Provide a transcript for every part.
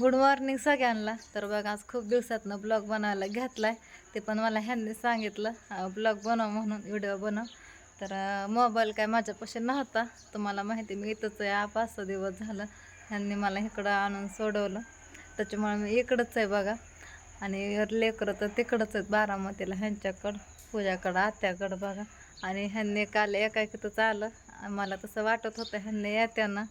Good morning सगळ्यांना. तर बघा आज खूप दिवसातनं ब्लॉग बनवायला आहे ते पण मला ह्यांनी सांगितलं. ब्लॉग बनव म्हणून व्हिडिओ बनव. तर मोबाईल काय माझ्यापाशी नव्हता. तुम्हाला माहिती मी इथंच आहे. पाच सहा दिवस झालं. ह्यांनी मला इकडं आणून सोडवलं. त्याच्यामुळे मी इकडंच आहे बघा. आणि लेकरं तर तिकडंच आहेत बारामतीला. ह्यांच्याकडं पूजाकडं आत्याकडं बघा. आणि ह्यांनी काल एकाकीतच आलं मला तसं वाटत होतं ह्यांनी येत्यानं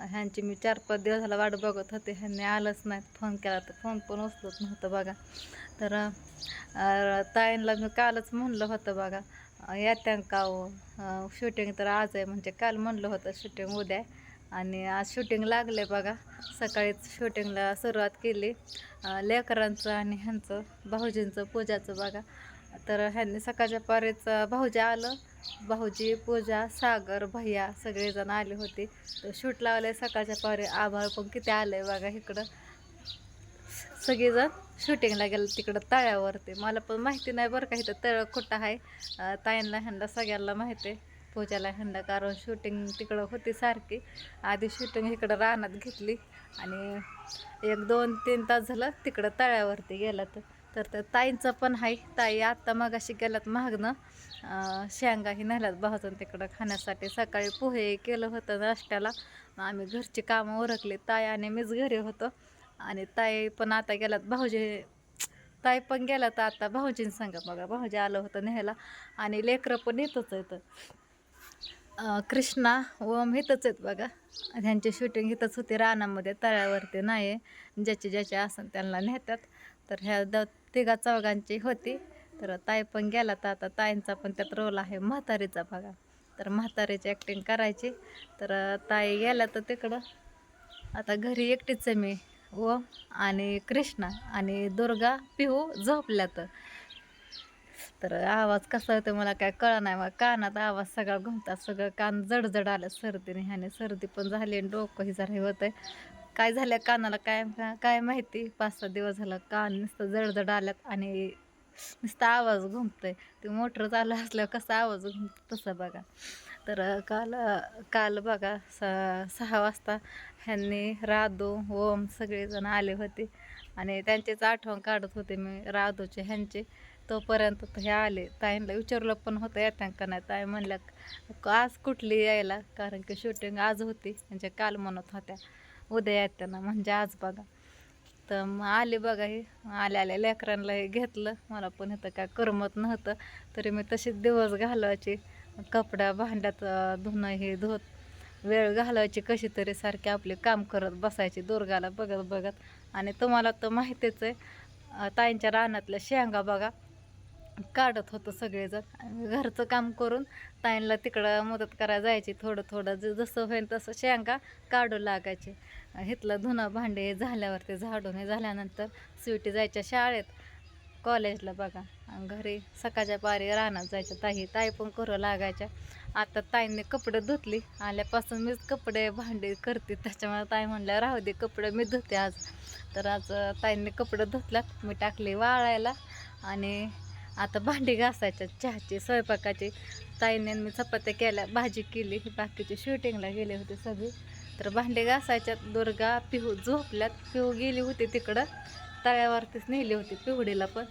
ह्यांची मी चार पाच दिवस झाला वाट बघत होते. ह्यांनी आलंच नाही. फोन केला तर फोन पण उचलत नव्हतं बघा. तर ताईंना ताईंला मी कालच म्हणलं होतं बघा. येत्या का हो? शूटिंग तर आज आहे म्हणजे काल म्हणलं होतं शूटिंग उद्या आणि आज शूटिंग लागले बघा. सकाळीच शूटिंगला सुरुवात केली. लेकरांचं आणि ह्यांचं भाऊजींचं पूजाचं बघा. तर ह्यांनी सकाळच्या पारेच भाऊजी आलं. भाऊजी पूजा सागर भैया सगळेजण आले होते. तर शूट लावले सकाळच्या पारी आभाळ पण किती आलंय बघा इकडं. सगळेजण शूटिंगला गेलं तिकडं तळ्यावरती. मला पण माहिती नाही बरं का इथं तळ कुठं आहे. ताईंना ह्यांना सगळ्यांना माहिती आहे. पूजाला ह्यांना कारण शूटिंग तिकडं होती सारखी. आधी शूटिंग इकडं रानात घेतली आणि एक दोन तीन तास झालं तिकडं तळ्यावरती गेलं तर. तर त्या ताईंचं पण आहे ताई आत्ता मगाशी गेल्यात मागणं शेंगा शेंगाही नेल्यात भाजून तिकडं खाण्यासाठी. सकाळी पोहे केलं होतं नाश्त्याला. आम्ही घरची कामं ओरखली. ताई आणि मीच घरी होतो. आणि ताई पण आता गेल्यात. भाऊजी ताई पण गेला तर आता भाऊजींनी सांगा बघा भाऊजी आलं होतं न्यायला. आणि लेकरं पण येतच येतं कृष्णा ओम इथंच आहेत बघा. ह्यांची शूटिंग इथंच होती. रानामध्ये तळ्यावरती नाही आहे ज्याचे ज्याचे असन त्यांना नेतात. तर ह्या द तिघा चौघांची होती. तर ताई पण गेला तर आता ताईंचा पण त्यात रोल आहे म्हातारीचा बघा. तर म्हातारीची ॲक्टिंग करायची. तर ताई गेल्या तर तिकडं. आता घरी एकटीच मी व आणि कृष्णा आणि दुर्गा पिहू झोपल्यात. तर आवाज कसा होतो मला काय कळा नाही. मग कानात आवाज सगळा घुमतात. सगळं कान जडजड आलं. सर्दीने ह्याने सर्दी पण झाली आणि डोकंही जरा हे होतंय. काय झालं कानाला काय काय माहिती? पाच सहा दिवस झालं कान नुसतं जडजड आल्यात आणि नुसतं आवाज घुमतोय. ते मोटर चालू असल्यावर कसा आवाज घुमतो तसं बघा. तर काल काल बघा स सहा वाजता ह्यांनी राधू ओम सगळेजण आले होते आणि त्यांचीच आठवण काढत होते मी राधूचे ह्यांचे. तोपर्यंत तर हे आले. ताईंना विचारलं पण होतं येत्या का नाही? ताई म्हणल्या आज कुठली यायला? कारण की शूटिंग आज होती. म्हणजे काल म्हणत होत्या. उद्या येताना म्हणजे आज बघा. तर मग आले बघा हे आल्या आल्या लेकरांना हे घेतलं. मला पण इथं काय करमत नव्हतं. तरी मी तसेच दिवस घालवायचे. कपड्या भांड्यात धुणं हे धुत वेळ घालवायची कशी तरी सारखे आपले काम करत बसायची दुर्गाला बघत बघत. आणि तुम्हाला तर माहितीच आहे ताईंच्या रानातल्या शेंगा बघा. काढत होतं सगळेजण. घरचं काम करून ताईंला तिकडं मदत करायला जायची थोडं थोडं. ज- जसं होईल तसं शेंगा काढू लागायचे. हिथलं धुणं भांडे झाल्यावरती झाडून हे झाल्यानंतर स्वीटी जायच्या शाळेत. कॉलेजला बघा. घरी सकाळच्या पारी रानात जायच्या ताई ताई पण करू लागायच्या. आता ताईंनी कपडे धुतली. आल्यापासून मीच कपडे भांडे करते. त्याच्यामुळे ताई म्हणल्या राहू दे कपडे मी धुते आज. तर आज ताईंनी कपडे धुतल्यात. मी टाकले वाळायला. आणि आता भांडी घासायच्या चहाची स्वयंपाकाची. ताईने मी चपात्या केल्या भाजी केली बाकीचे शूटिंगला गेले होते सगळे. तर भांडे घासायच्यात दुर्गा पिहू झोपल्यात. पिहू गेली होती तिकडं. तळ्यावरतीच नेली होती पिहुडीला पण.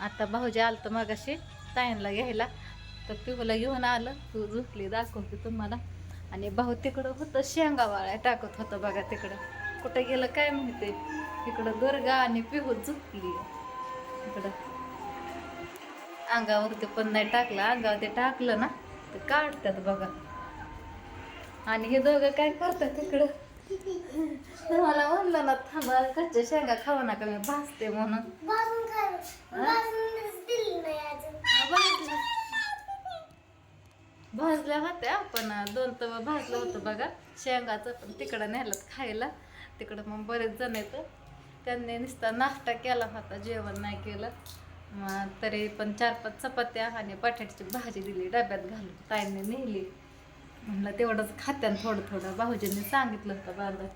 आता भाऊजी आलं तर मगाशी ताईंला घ्यायला. तर पिहूला घेऊन आलं. पिहू झोपली दाखवते तुम्हाला. आणि भाऊ तिकडं होतं शेंगा वाळ्या टाकत होतं बघा तिकडं. कुठं गेलं काय माहिती? तिकडं दुर्गा आणि पिहू झोपली. अंगावरती पण नाही टाकलं. अंगावर ते टाकलं ना तर काढतात बघा. आणि हे दोघं काय करतात तिकडं? तुम्हाला म्हणलं ना थांबा कच्च्या शेंगा खाऊ नका मी भाजते म्हणून. भाजल्या होत्या पण दोन तवा भाजलं होतं बघा. शेंगाचं पण तिकडं नेलं खायला. तिकडं मग बरेच जण येतं त्यांनी नुसता नाश्ता केला होता जेवण नाही केलं. तरी पण चार पाच चपात्या आणि बटाट्याची भाजी दिली डब्यात घालून. ताईंनी नेली. म्हणलं तेवढंच खात्यान थोडं थोडं. भाऊजींनी सांगितलं होतं बांधा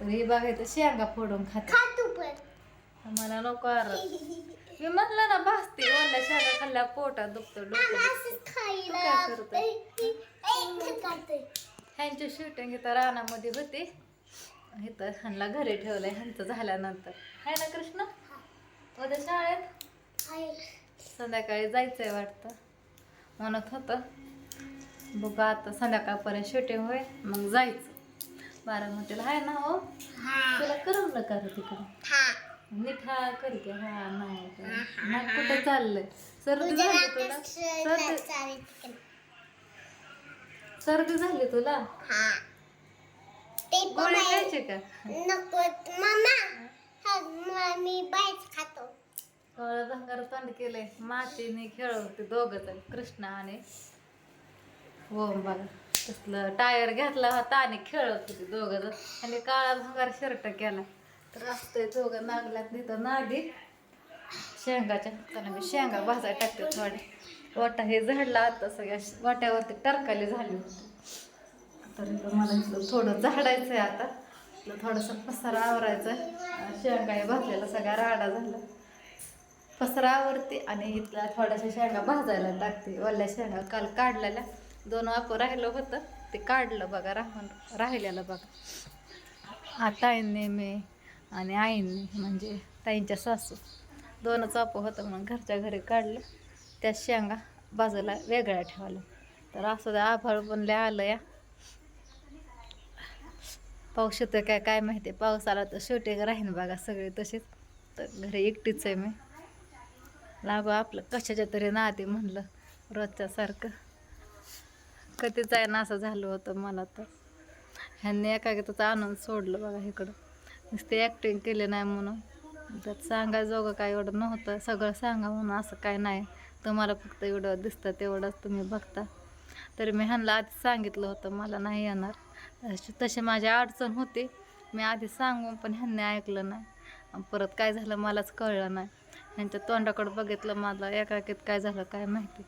तर हे बघायचं शेंगा फोडून खात्या खा तू पण. मला नको आरत मी म्हणलं ना भासते ओल्या शेंगा खाल्ल्या पोटात दुखतं डोकं काय खाते ह्यांची शूटिंग इथं रानामध्ये होती. इथं ह्यांना घरी ठेवलंय ह्यांचं झाल्यानंतर. आहे ना कृष्ण? उद्या शाळेत? संध्याकाळी जायचंय वाटतं. म्हणत होतं बघू आता संध्याकाळपर्यंत शूटिंग होईल मग जायचं. बारामतीला आहे ना हो हा. तुला करमलं का तिकडे? हा. नीट हा कर की हा नाही कुठं चाललंय? सर्दी झाली तुला? सर्दी सर्दी झाली तुला? गोळ्या खायचे का? नको मामा हा म- मी बाईच खातो काळं भंगार तोंड केलंय. मातीने खेळत होते दोघं जण कृष्णा आणि ओम बघा तसलं टायर घेतला होता आणि खेळत होते दोघं जण. आणि काळा भंगार शर्ट केला. तर असतंय दोघं नागल्यात तिथं नागी शेंगाच्या त्याला मी शेंगा भाजाय टाकते थोडे. वाटा हे झाडला आता सगळ्या वाट्यावरती टरकाली झाली होती. तर इथं मला थोडं झाडायचं आहे आता थोडंसं पसारा आवरायचं शेंगा हे भाजलेला सगळा राडा झाला पसरावरती आणि इथला थोड्याशा शेंगा भाजायला टाकते. ओल्या शेंगा काल काढलेल्या. दोन वाप राहिलं होतं. ते काढलं बघा राहून राहिलेलं बघा. आता ताईंनी मी आणि आईंनी म्हणजे ताईंच्या सासू दोनच वाप होतं म्हणून घरच्या घरी काढलं. त्या शेंगा बाजूला वेगळ्या ठेवल्या. तर असं ते आभाळ पण आलं या पाऊस येतोय काय काय माहिती. पाऊस आला तर शेवटी राहीन बघा सगळे तसेच. तर घरी एकटीच आहे मी. लागू आपलं. कशाच्या तरी नाते म्हणलं. रोजच्या सारखं कधीच आहे ना असं झालं होतं मला तर. ह्यांनी एकाग्रताचं आणून सोडलं बघा इकडं. नुसते ॲक्टिंग केली नाही म्हणून. त्यात सांगायजोगं काय एवढं नव्हतं. सगळं सांगा म्हणून असं काय नाही. तुम्हाला फक्त एवढं दिसतं तेवढंच तुम्ही बघता. तरी मी ह्यांना आधीच सांगितलं होतं मला नाही येणार. तशी तशी माझी अडचण होती. मी आधी सांगून पण ह्यांनी ऐकलं नाही. परत काय झालं मलाच कळलं नाही. ह्यांच्या तोंडाकडं बघितलं मला एकाकीत काय झालं काय माहिती.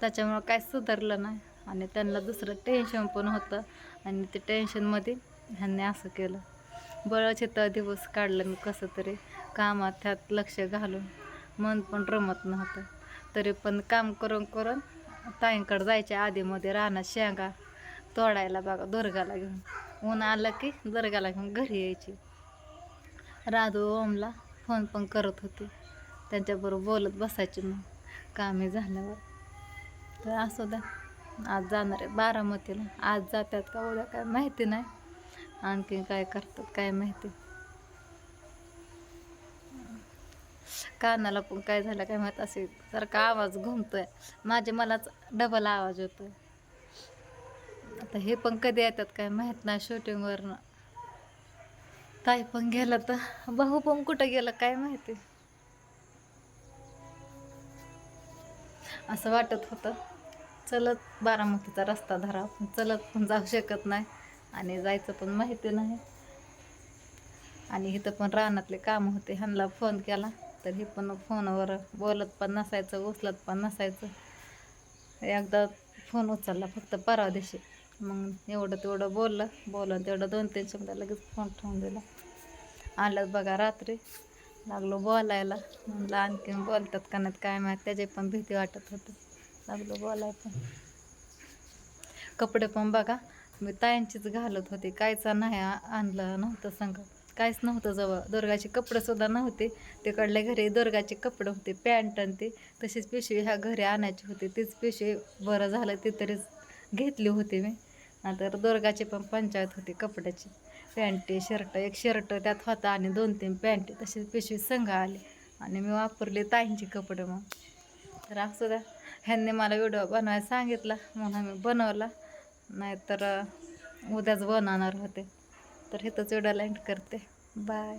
त्याच्यामुळं काय सुधारलं नाही. आणि त्यांना दुसरं टेन्शन पण होतं. आणि ते टेन्शनमध्ये ह्यांनी असं केलं. बळच दिवस काढलं मी कसं तरी. कामात त्यात लक्ष घालून मन पण रमत नव्हतं. तरी पण काम करून करून ताईंकडं जायच्या आधीमध्ये रानात शेंगा तोडायला बघा दुर्गाला घेऊन. ऊन आलं की दुर्गाला घेऊन घरी यायची. राधू ओमला फोन पण करत होती. त्यांच्याबरोबर बोलत बसायची मग कामे झाल्यावर. तर असो द्या आज जाणार आहे बारामतीला. आज जातात का उद्या काय माहिती नाही. आणखी काय करतात काय माहिती. कानाला पण काय झालं काय माहीत असे सारखा आवाज घुमतोय. माझे मलाच डबल आवाज होतोय आता हे पण कधी येतात काय माहीत नाही शूटिंगवरनं ताई पण गेलं तर. भाऊ पण कुठं गेलं काय माहिती. असं वाटत होतं. चलत बारामतीचा रस्ता धरा पण चलत पण जाऊ शकत नाही आणि जायचं पण माहिती नाही. आणि इथं पण रानातले काम होते. ह्यांना फोन केला तर हे पण फोनवर बोलत पण नसायचं उचलत पण नसायचं. एकदा फोन उचलला फक्त परवा दिवशी मग एवढं तेवढं बोललं बोललं तेवढं दोन तीन शब्द लगेच फोन ठेवून दिला. आलं बघा रात्री. लागलो बोलायला. म्हणलं आणखीन बोलतात का नाही काय माहीत त्याची पण भीती वाटत होती. लागलो बोलाय पण. कपडे पण बघा मी तायांचीच घालत होते. कायचा नाही आणलं नव्हतं संग काहीच नव्हतं जवळ. दुर्गाचे कपडे सुद्धा नव्हते. तिकडले घरी दुर्गाचे कपडे होते पॅन्ट आणि ते. तशीच पिशवी ह्या घरी आणायची होती. तीच पिशवी बरं झालं ती तरीच घेतली होती मी. नंतर दुर्गाची पण पंचायत होती कपड्याची. पॅन्टी शर्ट एक शर्ट त्यात होता आणि दोन तीन पॅन्टी तसेच पिशवी संघ आले. आणि मी वापरले ताईंचे कपडे मग. तर असं द्या ह्यांनी मला व्हिडिओ बनवायला सांगितला म्हणून मी बनवला. नाहीतर उद्याच बनवणार होते. तर इथंच व्हिडिओ लाइट करते. बाय